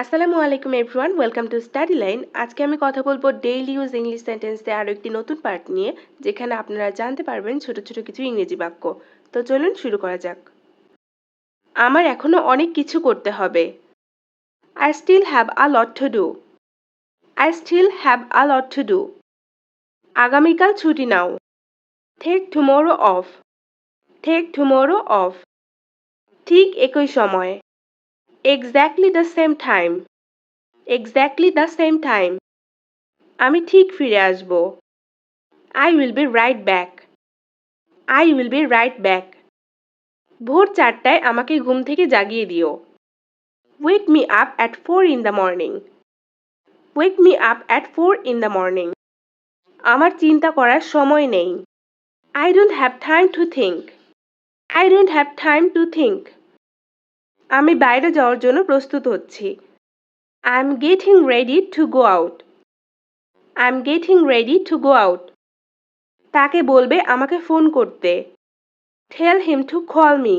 আসসালামু আলাইকুম everyone welcome to study line আজকে আমি কথা বলব ডেইলি ইউজ ইংলিশ সেন্টেন্সে আরও একটি নতুন পার্ট নিয়ে, যেখানে আপনারা জানতে পারবেন ছোট ছোট কিছু ইংরেজি বাক্য। তো চলুন শুরু করা যাক। আমার এখনও অনেক কিছু করতে হবে। I still have a lot to do I still have a lot to do আগামীকাল ছুটি নাও। Take tomorrow off take tomorrow off ঠিক একই সময়। Exactly the same time exactly the same time আমি ঠিক ফিরে আসব। I will be right back I will be right back ভোর চারটায় আমাকে ঘুম থেকে জাগিয়ে দিও। Wake me up at four in the morning wake me up at four in the morning আমার চিন্তা করার সময় নেই। I don't have time to think I don't have time to think আমি বাইরে যাওয়ার জন্য প্রস্তুত হচ্ছি। I'm getting ready to go out I'm getting ready to go out তাকে বলবে আমাকে ফোন করতে। Tell him to call me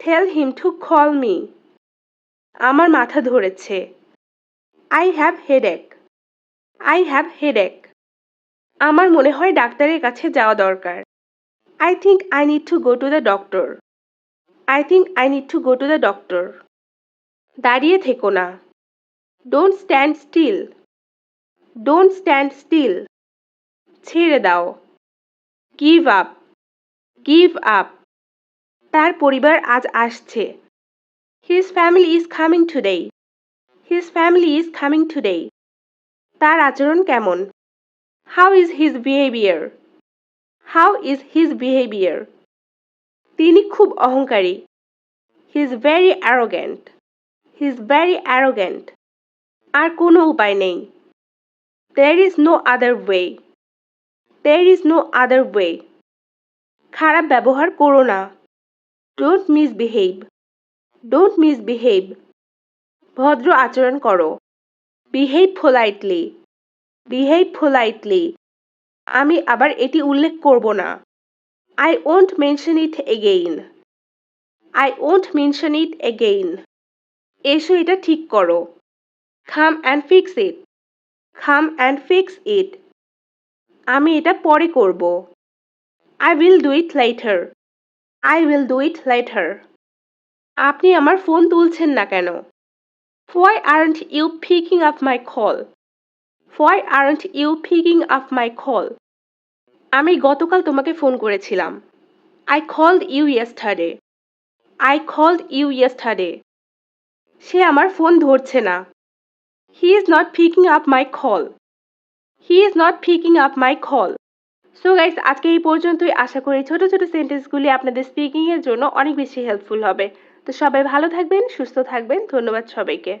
tell him to call me আমার মাথা ধরেছে। I have headache I have headache আমার মনে হয় ডাক্তারের কাছে যাওয়া দরকার। I think I need to go to the doctor I think I need to go to the doctor দাঁড়িয়ে থেকো না। Don't stand still don't stand still ছেড়ে দাও। গিভ আপ গিভ আপ তার পরিবার আজ আসছে। His family is coming today his family is coming today তার আচরণ কেমন? How is his behaviour how is his behaviour তিনি খুব অহংকারী। He is very arrogant he is very arrogant আর কোনো উপায় নেই। There is no other way there is no other way খারাপ ব্যবহার করো না। ডোন্ট মিসবিহেভ ডোন্ট মিসবিহেভ ভদ্র আচরণ করো। বিহেভ পোলাইটলি বিহেভ পোলাইটলি আমি আবার এটি উল্লেখ করব না। I won't mention it again. I won't mention it again. এসো এটা ঠিক করো come and fix it come and fix it আমি এটা পরে করব I will do it later I will do it later আপনি আমার ফোন তুলছেন না কেন Why aren't you picking up my call? Why aren't you picking up my call? আমি গতকাল তোমাকে ফোন করেছিলাম। I called you yesterday I called you yesterday সে আমার ফোন ধরছে না। He is not picking up my call he is not picking up my call so guys আজকে এই পর্যন্তই। আশা করি ছোট ছোট সেন্টেন্সগুলি আপনাদের স্পিকিংয়ের জন্য অনেক বেশি হেল্পফুল হবে। তো সবাই ভালো থাকবেন, সুস্থ থাকবেন। ধন্যবাদ সবাইকে।